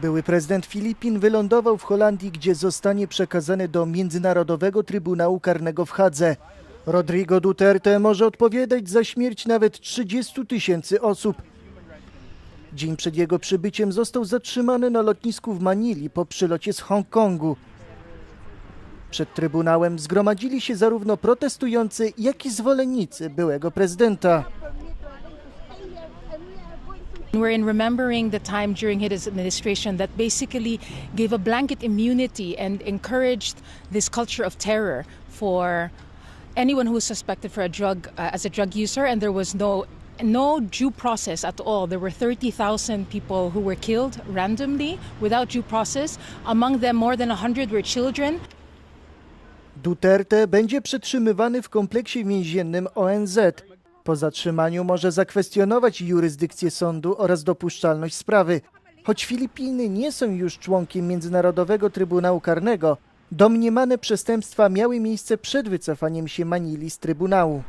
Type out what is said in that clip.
Były prezydent Filipin wylądował w Holandii, gdzie zostanie przekazany do Międzynarodowego Trybunału Karnego w Hadze. Rodrigo Duterte może odpowiadać za śmierć nawet 30 tysięcy osób. Dzień przed jego przybyciem został zatrzymany na lotnisku w Manili po przylocie z Hongkongu. Przed Trybunałem zgromadzili się zarówno protestujący, jak i zwolennicy byłego prezydenta. We're in remembering the time during his administration that basically gave a blanket immunity and encouraged this culture of terror for anyone who was suspected for a drug uh, as a drug user, and there was no no due process at all. There were 30,000 people who were killed randomly without due process. Among them, more than 100 were children. Duterte będzie przetrzymywany w kompleksie więziennym ONZ. Po zatrzymaniu może zakwestionować jurysdykcję sądu oraz dopuszczalność sprawy. Choć Filipiny nie są już członkiem Międzynarodowego Trybunału Karnego, domniemane przestępstwa miały miejsce przed wycofaniem się Manili z Trybunału.